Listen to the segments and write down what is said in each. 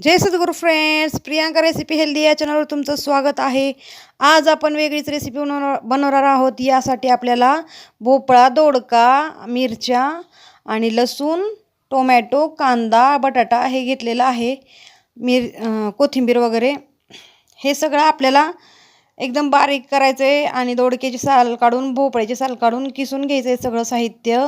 जय सद्गुरू friends Priyanka recipe healthy या चॅनलवर तुमचं स्वागत आहे. आज आपण वेगळीच रेसिपी बनवणार बनवणार आहोत. यासाठी आपल्याला भोपळा दोडका मिरच्या आणि लसूण टोमॅटो कांदा बटाटा हे घेतलेलं आहे. मिर कोथिंबीर वगैरे. हे सगळं आपल्याला एकदम बारीक करायचं आहे आणि दोडक्याची साल काढून भोपळ्याची साल काढून किसून घ्यायचं आहे सगळं साहित्य.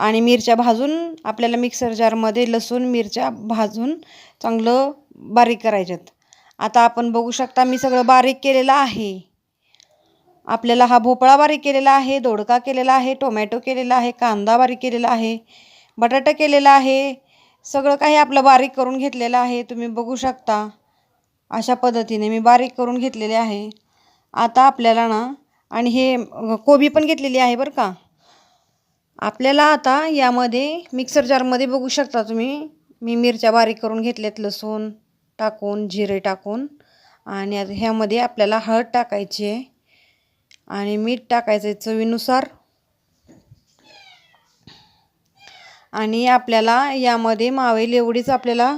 आणि मिरच्या भाजून आपल्याला मिक्सर जारमध्ये लसूण मिरच्या भाजून चांगलं बारीक करायच्यात. आता आपण बघू शकता मी सगळं बारीक केलेलं आहे. आपल्याला हा भोपळा बारीक केलेला आहे दोडका केलेला आहे टोमॅटो केलेला आहे कांदा बारीक केलेला आहे बटाटा केलेला आहे. सगळं काही आपलं बारीक करून घेतलेलं आहे. तुम्ही बघू शकता अशा पद्धतीने मी बारीक करून घेतलेले आहे. आता आपल्याला ना आणि हे कोबी पण घेतलेली आहे बरं का? आपल्याला आता यामध्ये मिक्सर जारमध्ये बघू शकता तुम्ही. मी मिरच्या बारीक करून घेतल्यात लसूण टाकून जिरे टाकून. आणि आता ह्यामध्ये आपल्याला हळद टाकायची आहे. आणि मीठ टाकायचं आहे चवीनुसार. आणि आपल्याला यामध्ये मावेल एवढीच आपल्याला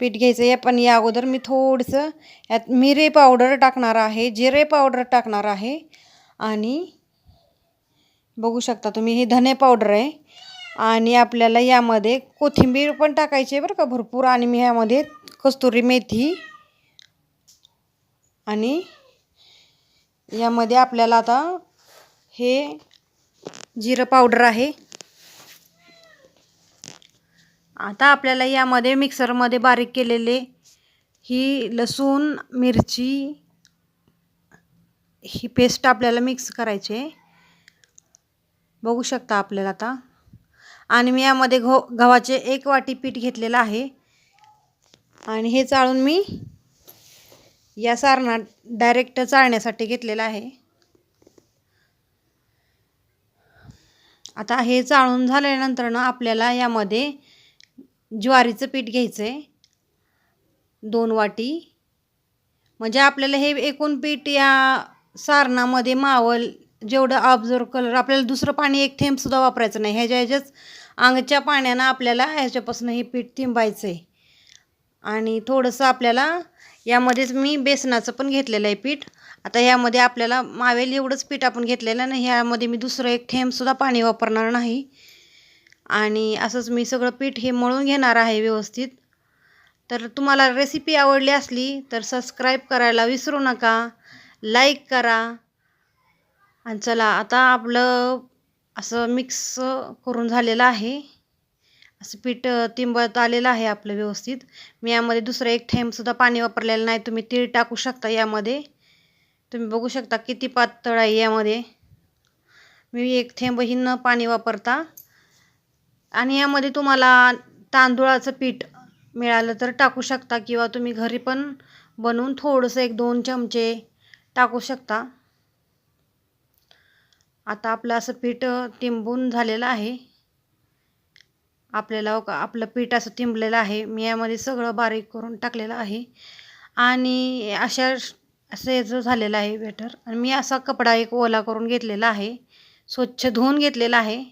पीठ घ्यायचं आहे. पण या अगोदर मी थोडंसं यात मिरे पावडर टाकणार आहे जिरे पावडर टाकणार आहे. आणि बघू शकता तुम्ही हे धने पावडर आहे. आणि आपल्याला यामध्ये कोथिंबीर पण टाकायची आहे बरं का भरपूर. आणि मी ह्यामध्ये कस्तुरी मेथी आणि यामध्ये आपल्याला आता हे जिरं पावडर आहे. आता आपल्याला यामध्ये मिक्सरमध्ये बारीक केलेले ही लसूण मिरची ही पेस्ट आपल्याला मिक्स करायची आहे. बघू शकता आपल्याला आता. आणि मी यामध्ये घो गव्हाचे एक वाटी पीठ घेतलेलं आहे. आणि हे चाळून मी या सारणात डायरेक्ट चाळण्यासाठी घेतलेलं आहे. आता हे चाळून झाल्यानंतर ना आपल्याला यामध्ये ज्वारीचं पीठ घ्यायचं आहे दोन वाटी. म्हणजे आपल्याला हे एकूण पीठ या सारणामध्ये मावल जेवढं ऑब्झर्व कलर आपल्याला दुसरं पाणी एक थेंबसुद्धा वापरायचं नाही. ह्याच्या ह्याच्याच अंगच्या पाण्यानं आपल्याला ह्याच्यापासून हे पीठ थिंबायचं आहे आणि थोडंसं आपल्याला यामध्येच मी बेसनाचं पण घेतलेलं आहे पीठ. आता ह्यामध्ये आपल्याला मावेल एवढंच पीठ आपण घेतलेलं नाही ह्यामध्ये मी दुसरं एक थेंबसुद्धा पाणी वापरणार नाही. आणि असंच मी सगळं पीठ हे मळून घेणार आहे व्यवस्थित. तर तुम्हाला रेसिपी आवडली असली तर सबस्क्राईब करायला विसरू नका लाईक करा आणि चला आता आपलं असं मिक्स करून झालेलं आहे. असं पीठ तिंबत आलेलं आहे आपलं व्यवस्थित. मी यामध्ये दुसरं एक थेंबसुद्धा पाणी वापरलेलं नाही. तुम्ही तीळ टाकू शकता यामध्ये. तुम्ही बघू शकता किती पातळ आहे यामध्ये. मी एक थेंबही न पाणी वापरता. आणि यामध्ये तुम्हाला तांदूळाचं पीठ मिळालं तर टाकू शकता किंवा तुम्ही घरी पण बनवून थोडंसं एक दोन चमचे टाकू शकता. आता आपलं असं पीठ टिंबून झालेलं आहे. आपल्याला हो का आपलं पीठ असं टिंबलेलं आहे. मी यामध्ये सगळं बारीक करून टाकलेलं आहे. आणि अशा असं याचं झालेलं आहे बेटर आणि मी असा कपडा एक ओला करून घेतलेला आहे. स्वच्छ धुवून घेतलेला आहे.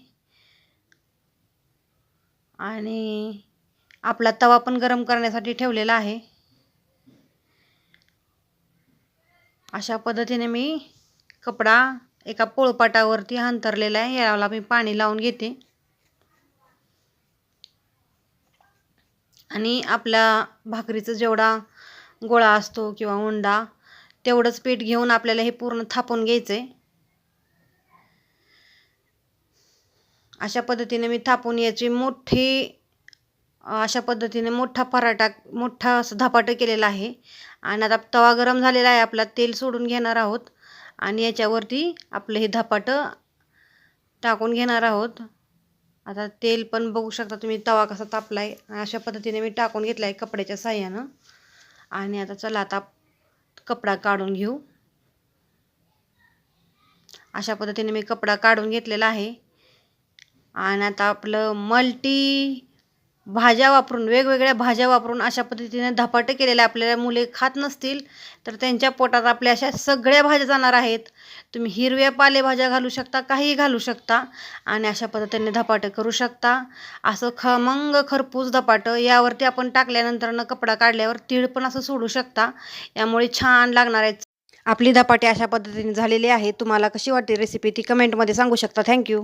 आणि आपला तवा पण गरम करण्यासाठी ठेवलेला आहे. अशा पद्धतीने मी कपडा एका पोळपाटावरती अंतरलेला आहे याला मी पाणी लावून घेते. आणि आपल्या भाकरीचा जेवढा गोळा असतो किंवा उंडा तेवढंच पीठ घेऊन आपल्याला हे पूर्ण थापून घ्यायचं आहे अशा पद्धतीने मी थापून याची मोठी अशा पद्धतीने मोठा पराठा मोठा असं धपाटं केलेला आहे. आणि आता तवा गरम झालेला आहे आपला तेल सोडून घेणार आहोत. आणि याच्यावरती आपलं हे धपाटं टाकून घेणार आहोत. आता तेल पण बघू शकता तुम्ही तवा कसा तापला आहे अशा पद्धतीने मी टाकून घेतला आहे कपड्याच्या साह्यानं. आणि आता चला आता कपडा काढून घेऊ. अशा पद्धतीने मी कपडा काढून घेतलेला आहे. आणि आता आपलं मल्टी भाज्या वापरून वेगवेगळ्या भाज्या वापरून अशा पद्धतीने धपाटे केलेले आपल्याला मुले खात नसतील तर त्यांच्या पोटात आपल्या अशा सगळ्या भाज्या जाणार आहेत. तुम्ही हिरव्या पालेभाज्या घालू शकता काहीही घालू शकता आणि अशा पद्धतीने धपाटे करू शकता. असं खमंग खरपूस धपाटं यावरती आपण टाकल्यानंतरनं कपडा काढल्यावर तीळ पण असं सोडू शकता. यामुळे छान लागणार आहेत. आपली धपाटे अशा पद्धतीने झालेली आहे तुम्हाला कशी वाटते रेसिपी ती कमेंटमध्ये सांगू शकता. थँक्यू